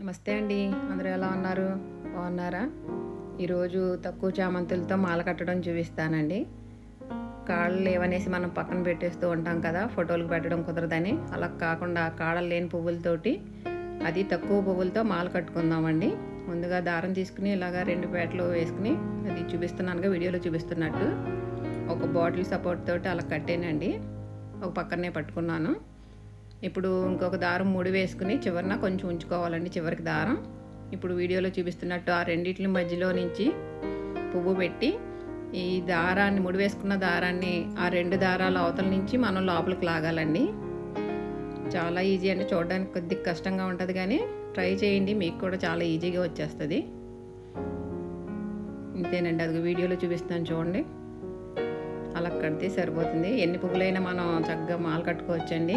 నమస్తే అండి. అందరూ ఎలా ఉన్నారు? బాగున్నారా? ఈరోజు తక్కువ చామంతులతో మాల కట్టడం చూపిస్తానండి. కాళ్ళు లేవనేసి మనం పక్కన పెట్టేస్తూ ఉంటాం కదా ఫోటోలకు పెట్టడం కుదరదని. అలా కాకుండా కాడలు లేని పువ్వులతోటి అది తక్కువ పువ్వులతో మాల కట్టుకుందామండి. ముందుగా దారం తీసుకుని ఇలాగా రెండు పేటలు వేసుకుని అది చూపిస్తున్నానుగా వీడియోలో చూపిస్తున్నట్టు. ఒక బాటిల్ సపోర్ట్ తోటి అలా కట్టానండి. ఒక పక్కనే పట్టుకున్నాను. ఇప్పుడు ఇంకొక దారం ముడి వేసుకుని చివరిన కొంచెం ఉంచుకోవాలండి చివరికి దారం. ఇప్పుడు వీడియోలో చూపిస్తున్నట్టు ఆ రెండింటి మధ్యలో నుంచి పువ్వు పెట్టి ఈ దారాన్ని ముడి వేసుకున్న దారాన్ని ఆ రెండు దారాల అవతల నుంచి మనం లోపలికి లాగాలండి. చాలా ఈజీ అండి చూడడానికి కొద్దిగా కష్టంగా ఉంటుంది కానీ ట్రై చేయండి మీకు కూడా చాలా ఈజీగా వచ్చేస్తుంది. ఇంతేనండి అది వీడియోలో చూపిస్తాను చూడండి. అలా కడితే సరిపోతుంది. ఎన్ని పువ్వులైనా మనం చక్కగా మాల కట్టుకోవచ్చండి.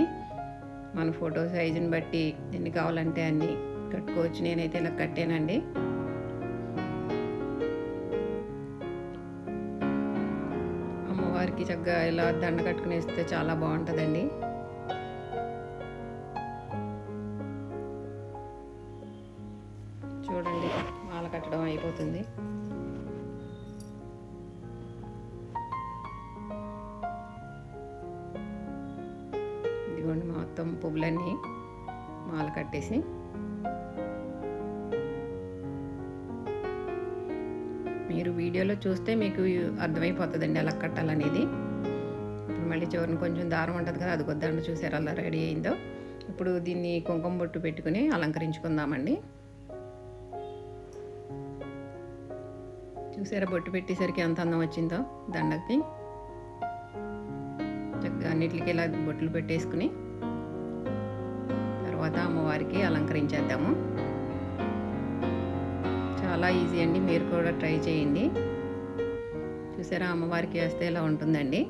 మన ఫోటో సైజుని బట్టి ఎన్ని కావాలంటే అన్ని కట్టుకోవచ్చు. నేనైతే ఇలా కట్టానండి. అమ్మవారికి చక్కగా ఇలా దండ కట్టుకుని ఇస్తే చాలా బాగుంటుందండి. చూడండి మాల కట్టడం అయిపోతుంది. చూడండి మొత్తం పువ్వులన్నీ మాల కట్టేసి. మీరు వీడియోలో చూస్తే మీకు అర్థమైపోతుందండి ఎలా కట్టాలనేది. ఇప్పుడు మళ్ళీ చివరిని కొంచెం దారం ఉంటుంది కదా అది కొద్దండి చూసారు అలా రెడీ అయిందో. ఇప్పుడు దీన్ని కుంకుమ బొట్టు పెట్టుకుని అలంకరించుకుందామండి. చూసారా బొట్టు పెట్టేసరికి ఎంత అందం వచ్చిందో దండకి. అన్నిటికి ఇలా బొట్లు పెట్టేసుకుని తర్వాత అమ్మవారికి అలంకరించేద్దాము. చాలా ఈజీ అండి మీరు కూడా ట్రై చేయండి. చూసారా అమ్మవారికి వేస్తే ఇలా ఉంటుందండి?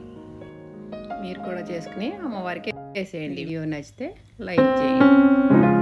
మీరు కూడా చేసుకుని అమ్మవారికి వేసేయండి. వీడియో నచ్చితే లైక్ చేయండి.